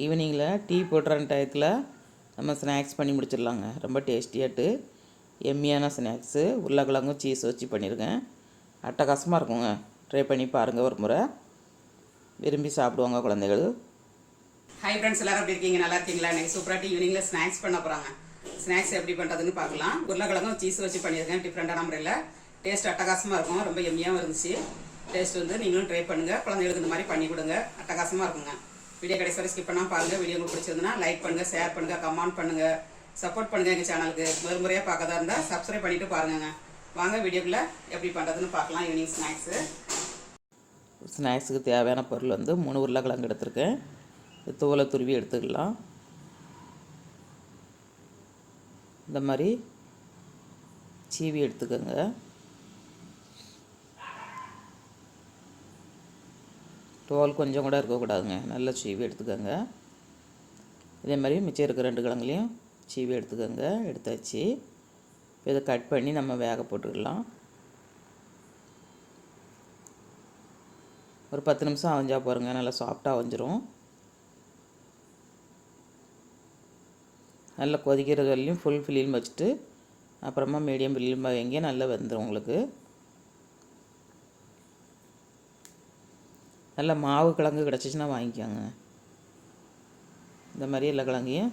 ஈவினிங்கில் டீ போடுற டயத்தில் நம்ம ஸ்நாக்ஸ் பண்ணி முடிச்சிடலாங்க. ரொம்ப டேஸ்டியாட்டு எம்மியான ஸ்நாக்ஸு உருளைக்கிழங்கும் சீஸ் வச்சு பண்ணியிருக்கேன். அட்டகாசமாக இருக்குங்க. ட்ரை பண்ணி பாருங்கள் ஒரு முறை. விரும்பி சாப்பிடுவாங்க குழந்தைகள். ஹை ஃப்ரெண்ட்ஸ் எல்லாரும் எப்படி இருக்கீங்க? நல்லா இருக்கீங்களா? இன்னைக்கு சூப்பராக ஈவினிங்கில் ஸ்நாக்ஸ் பண்ண போகிறாங்க ஸ்நாக்ஸ் எப்படி பண்ணுறதுன்னு பார்க்கலாம். உருளைக்கிழங்கும் சீஸ் வச்சு பண்ணியிருக்கேன். டிஃப்ரெண்டான முறையில். டேஸ்ட் அட்டகாசமாக இருக்கும். ரொம்ப எம்மியாகவும் இருந்துச்சு. டேஸ்ட் வந்து நீங்களும் ட்ரை பண்ணுங்கள் குழந்தைகளுக்கு இந்த மாதிரி பண்ணி கொடுங்க. அட்டகாசமாக இருக்குங்க. வீடியோ கடைசி வரை ஸ்கிப் பண்ணாம பாருங்கள் வீடியோ உங்களுக்கு பிடிச்சிருந்தனா லைக் பண்ணுங்க ஷேர் பண்ணுங்கள் கமெண்ட் பண்ணுங்கள் சப்போர்ட் பண்ணுங்க எங்கள் சேனலுக்கு முதல் முறையாக பார்க்கறதா இருந்தா சப்ஸ்கிரைப் பண்ணிட்டு பாருங்க வாங்க வீடியோக்குள்ளே எப்படி பண்ணுறதுன்னு பார்க்கலாம். ஈவினிங் ஸ்நாக்ஸு ஸ்நாக்ஸுக்கு தேவையான பொருள் வந்து மூணு உருளைக்கிழங்கு எடுத்திருக்கேன். தோலை துருவி எடுத்துக்கலாம். இந்த மாதிரி சீவி எடுத்துக்கோங்க. தோல் கொஞ்சம் கூட இருக்கக்கூடாதுங்க நல்லா சீவி எடுத்துக்கோங்க. இதே மாதிரி மிச்சம் இருக்கிற ரெண்டு கிழங்குலையும் சீவி எடுத்துக்கோங்க. எடுத்தாச்சு. இப்போ இதை கட் பண்ணி நம்ம வேக போட்டுக்கலாம். ஒரு பத்து நிமிஷம் அவஞ்சா பாருங்க. நல்லா சாஃப்டாக அவஞ்சிரும். நல்லா கொதிக்கிறது வரலையும் ஃபுல் ஃபில்லியும் வச்சுட்டு அப்புறமா மீடியம் ஃபில்லியும் வைங்க நல்லா வெந்துடும் உங்களுக்கு. நல்ல மாவு கிழங்கு கிடச்சிச்சின்னா வாங்கிக்கோங்க. இந்த மாதிரி எல்லா கிழங்கையும்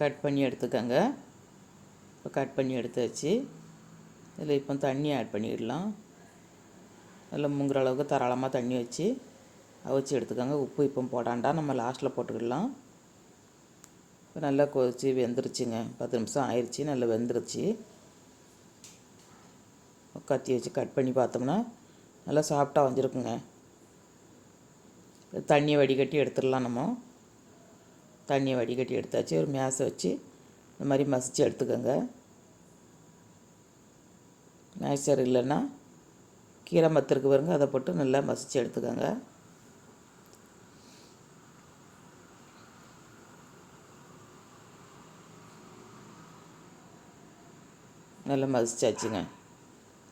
கட் பண்ணி எடுத்துக்கோங்க. இப்போ கட் பண்ணி எடுத்து வச்சு இதில் இப்போ தண்ணி ஆட் பண்ணிடலாம். நல்லா முங்குற அளவுக்கு தாராளமாக தண்ணி வச்சு அவிச்சு எடுத்துக்கோங்க. உப்பு இப்போ போடாண்டா நம்ம லாஸ்ட்டில் போட்டுக்கிடலாம். இப்போ நல்லா கொதிச்சு வெந்துருச்சுங்க. பத்து நிமிஷம் ஆயிடுச்சு நல்லா வெந்துருச்சு. கத்தி வச்சு கட் பண்ணி பார்த்தோம்னா நல்லா சாஃப்டாக வந்துருக்குங்க. தண்ணியை வடிகட்டி எடுத்துடலாம் நம்ம. தண்ணியை வடிகட்டி எடுத்தாச்சு. ஒரு மேசை வச்சு இந்த மாதிரி மசித்து எடுத்துக்கோங்க. மேக்சர் இல்லைன்னா கீரை மத்திருக்கு பாருங்க அதை போட்டு நல்லா மசித்து எடுத்துக்கோங்க. நல்லா மசிச்சாச்சுங்க.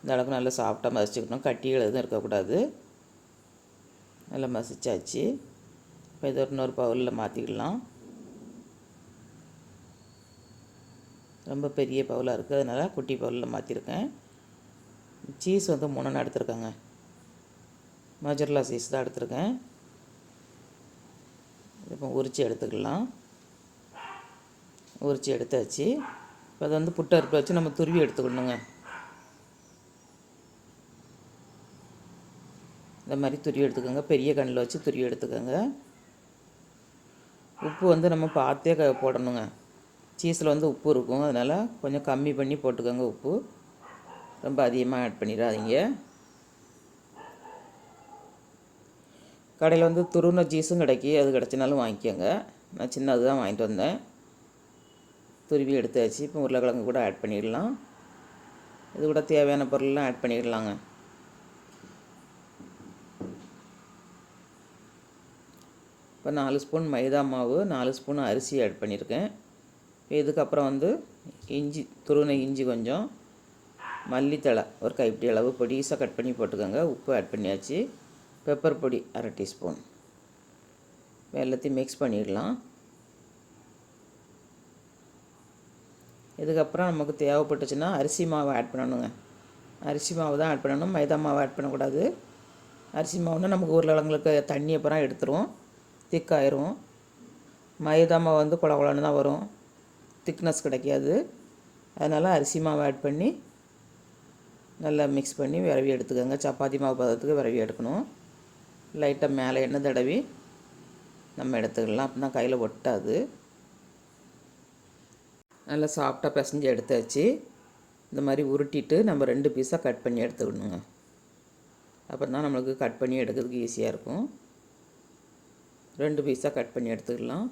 இந்த அளவுக்கு நல்லா சாஃப்டாக மசிச்சுக்கணும். கட்டிகள் எதுவும் இருக்கக்கூடாது. நல்லா மசிச்சாச்சு. இப்போ இதை இன்னொரு பவுலில் மாற்றிக்கலாம் ரொம்ப பெரிய பவுலாக இருக்குது அதனால் குட்டி பவுலில் மாற்றிருக்கேன் சீஸ் வந்து மூணு எடுத்திருக்கேங்க. மஜர்லா சீஸ் தான் எடுத்திருக்கேன். இப்போ உரித்து எடுத்துக்கலாம். உரித்து எடுத்தாச்சு. இப்போ அதை வந்து புட்டை அறுப்பில் வச்சு நம்ம துருவி எடுத்துக்கணுங்க. இந்த மாதிரி துருவி எடுத்துக்கோங்க. பெரிய கண்ணில் வச்சு துருவி எடுத்துக்கோங்க. உப்பு வந்து நம்ம பார்த்தே க போடணுங்க. சீஸில் வந்து உப்பு இருக்கும். அதனால் கொஞ்சம் கம்மி பண்ணி போட்டுக்கோங்க உப்பு. ரொம்ப அதிகமாக ஆட் பண்ணிடாதீங்க. கடையில் வந்து துருண ஜீஸும் கிடைக்கி அது கிடச்சினாலும் வாங்கிக்கோங்க. நான் சின்னது தான் வாங்கிட்டு வந்தேன். துருவி எடுத்தாச்சு. இப்போ உருளைக்கிழங்கு கூட ஆட் பண்ணிடலாம். இது கூட தேவையான பொருள்லாம் ஆட் பண்ணிடலாங்க. இப்போ நாலு ஸ்பூன் மைதா மாவு நாலு ஸ்பூன் அரிசி ஆட் பண்ணியிருக்கேன். இதுக்கப்புறம் வந்து இஞ்சி துருவின இஞ்சி கொஞ்சம் மல்லித்தழை ஒரு கைப்பிடி அளவு பொடிசாக கட் பண்ணி போட்டுக்கோங்க. உப்பு ஆட் பண்ணியாச்சு. பெப்பர் பொடி அரை டீஸ்பூன் எல்லாத்தையும் மிக்ஸ் பண்ணிடலாம். இதுக்கப்புறம் நமக்கு தேவைப்பட்டுச்சுன்னா அரிசி மாவு ஆட் பண்ணணுங்க. அரிசி மாவு தான் ஆட் பண்ணணும். மைதா மாவு ஆட் பண்ணக்கூடாது. அரிசி மாவுன்னா நமக்கு உருளைங்களுக்கு தண்ணி அப்புறம் எடுத்துருவோம். திக் திக்காயிரும். மைதா மாவு வந்து குழ குழன்னு தான் வரும். திக்னஸ் கிடைக்காது. அதனால் அரிசி மாவு ஆட் பண்ணி நல்லா மிக்ஸ் பண்ணி விரவி எடுத்துக்கோங்க. சப்பாத்தி மாவு பதத்துக்கு விரவி எடுக்கணும். லைட்டாக மேலே எண்ணெய் தடவி நம்ம எடுத்துக்கலாம். அப்படின்னா கையில் ஒட்டாது. நல்லா சாஃப்டாக பிசைஞ்சு எடுத்தாச்சு. இந்த மாதிரி உருட்டிட்டு நம்ம ரெண்டு பீஸாக கட் பண்ணி எடுத்துக்கணுங்க. அப்போ தான் நம்மளுக்கு கட் பண்ணி எடுக்கிறதுக்கு ஈஸியாக இருக்கும். ரெண்டு பீஸாக கட் பண்ணி எடுத்துக்கலாம்.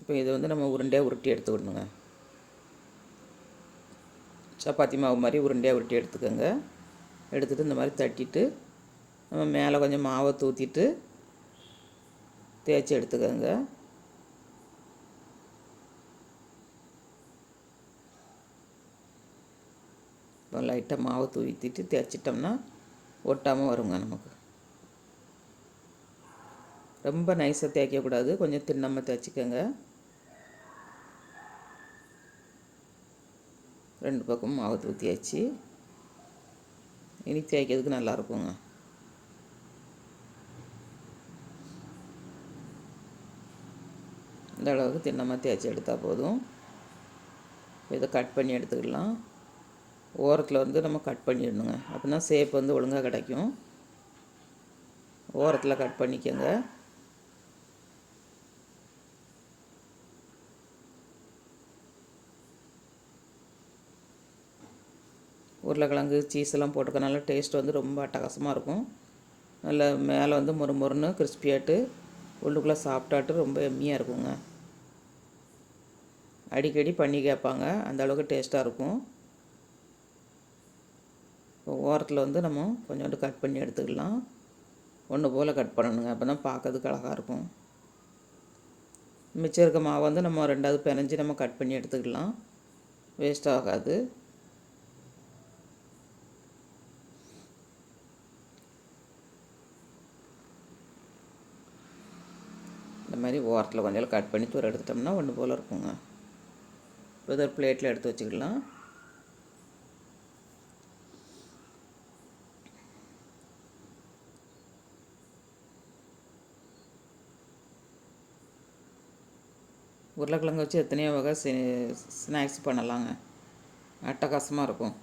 இப்போ இதை வந்து நம்ம உருண்டையாக உருட்டி எடுத்துக்கணுங்க. சப்பாத்தி மாவு மாதிரி உருண்டையாக உருட்டி எடுத்துக்கோங்க. எடுத்துகிட்டு இந்த மாதிரி தட்டிட்டு நம்ம மேலே கொஞ்சம் மாவை தூத்திட்டு தேய்ச்சி எடுத்துக்கோங்க. இப்போ லைட்டாக மாவை தூத்திட்டு தேய்ச்சிட்டோம்னா ஒட்டாமல் வருங்க நமக்கு. ரொம்ப நைஸாக தேய்க்கக்கூடாது. கொஞ்சம் தின்னமாக தேய்ச்சிக்கோங்க. ரெண்டு பக்கமும் மாவு ஊற்றியாச்சு இனி தேய்க்கிறதுக்கு நல்லா இருக்குங்க. இந்த அளவுக்கு தின்னமாக தேய்ச்சி எடுத்தால் போதும். இதை கட் பண்ணி எடுத்துக்கலாம். ஓரத்தில் வந்து நம்ம கட் பண்ணிடணுங்க. அப்படின்னா சேப் வந்து ஒழுங்காக கிடைக்கும். ஓரத்தில் கட் பண்ணிக்கோங்க. உருளைக்கிழங்கு சீஸ் எல்லாம் போட்டுக்கனால டேஸ்ட் வந்து ரொம்ப அட்டகாசமாக இருக்கும். நல்ல மேலே வந்து மொறு மொறுன்னு கிறிஸ்பியாட்டு உள்ளுக்குள்ளே சாப்பிட்டாட்டு ரொம்ப எம்மியாக இருக்குங்க. அடிக்கடி பண்ணி கேட்பாங்க. அந்த அளவுக்கு டேஸ்ட்டாக இருக்கும். ஓரத்தில் வந்து நம்ம கொஞ்சோண்டு கட் பண்ணி எடுத்துக்கலாம். ஒன்று போல் கட் பண்ணணுங்க. அப்போ தான் பார்க்கறதுக்கு அழகாக இருக்கும். மிச்சம் இருக்க மாவு வந்து நம்ம ரெண்டாவது பிணைஞ்சி நம்ம கட் பண்ணி எடுத்துக்கலாம். வேஸ்ட் ஆகாது. இந்த மாதிரி ஓரத்தில் கொஞ்சம் கட் பண்ணி தூரம் எடுத்துட்டோம்னா ஒன்று போல் இருக்குங்க. இப்போ ஒரு பிளேட்டில் எடுத்து வச்சுக்கலாம். உருளைக்கிழங்கு வச்சு எத்தனையோ வகை ஸ்நாக்ஸ் பண்ணலாங்க. அட்டகாசமாக இருக்கும்.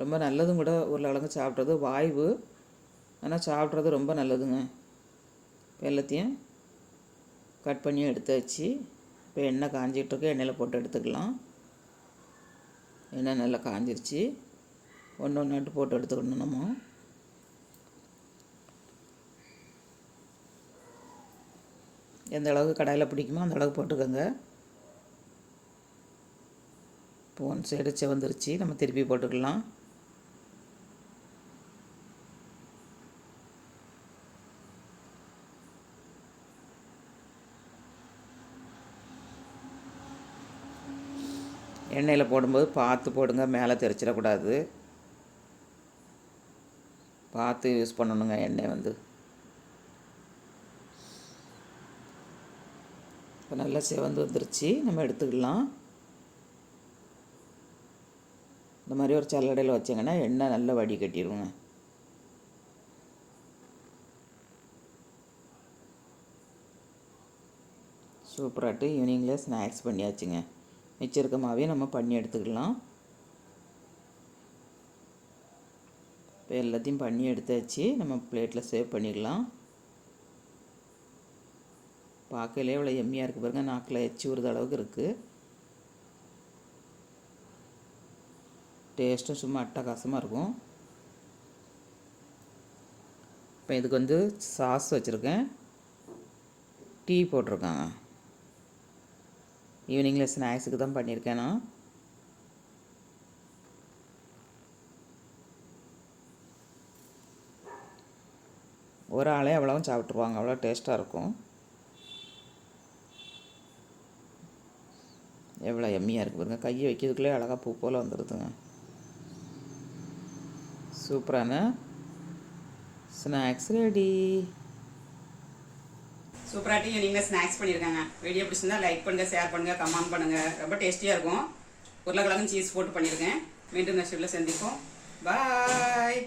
ரொம்ப நல்லதும் கூட உருளைக்கிழங்கு சாப்பிட்றது வாய்வு. ஆனால் சாப்பிட்றது ரொம்ப நல்லதுங்க. எல்லாத்தையும் கட் பண்ணி எடுத்து வச்சு இப்போ எண்ணெய் காஞ்சிட்ருக்கு எண்ணெயில் போட்டு எடுத்துக்கலாம். எண்ணெய் நல்லா காஞ்சிருச்சு. ஒன்று ஒன்று போட்டு எடுத்துக்கணும் நம்ம. எந்த அளவுக்கு கடாயில் பிடிக்குமோ அந்த அளவுக்கு போட்டுக்கோங்க. இப்போ ஒன் சைடு செவந்துருச்சு நம்ம திருப்பி போட்டுக்கலாம். எண்ணெயில் போடும்போது பார்த்து போடுங்க. மேலே தெரிச்சிடக்கூடாது. பார்த்து யூஸ் பண்ணணுங்க எண்ணெய் வந்து. இப்போ நல்லா சிவந்து வந்துருச்சு. நம்ம எடுத்துக்கலாம். இந்த மாதிரி ஒரு சல்லடையில் வச்சிங்கன்னா எண்ணெய் நல்லா வடி கட்டிடுவோங்க சூப்பராகட்டு ஈவினிங்கில் ஸ்நாக்ஸ் பண்ணியாச்சுங்க. மிச்சம் இருக்க மாவே நம்ம பண்ணி எடுத்துக்கலாம். இப்போ எல்லாத்தையும் பண்ணி எடுத்தாச்சு. நம்ம பிளேட்டில் சேவ் பண்ணிக்கலாம். பார்க்கலே இவ்வளோ எம்மியாக இருக்குது பாருங்கள் நாக்கில் எச்சி விடுற அளவுக்கு இருக்குது டேஸ்ட்டும் சும்மா அட்டகாசமாக இருக்கும். இப்போ இதுக்கு வந்து சாஸ் வச்சுருக்கேன். டீ போட்டிருக்காங்க. ஈவினிங்கில் ஸ்நாக்ஸுக்கு தான் பண்ணியிருக்கேன் நான். ஒரு ஆளே அவ்வளோவும் சாப்பிட்ருவாங்க அவ்வளோ டேஸ்ட்டாக இருக்கும். எவ்வளோ எம்மியாக இருக்குது பாருங்கள் கையை வைக்கிறதுக்குள்ளே அழகாக பூ போல் வந்துடுதுங்க சூப்பரான ஸ்நாக்ஸ் ரெடி சூப்பராக டீ நீங்கள் ஸ்நாக்ஸ் பண்ணியிருக்காங்க வீடியோ பிடிச்சிருந்தா லைக் பண்ணுங்கள் ஷேர் பண்ணுங்க கமெண்ட் பண்ணுங்கள் ரொம்ப டேஸ்டியாக இருக்கும். உருளைக்கிழங்கும் சீஸ் போட்டு பண்ணியிருக்கேன் மீண்டும் நெக்ஸ்ட் வீடியோவில் சந்திப்போம். பாய்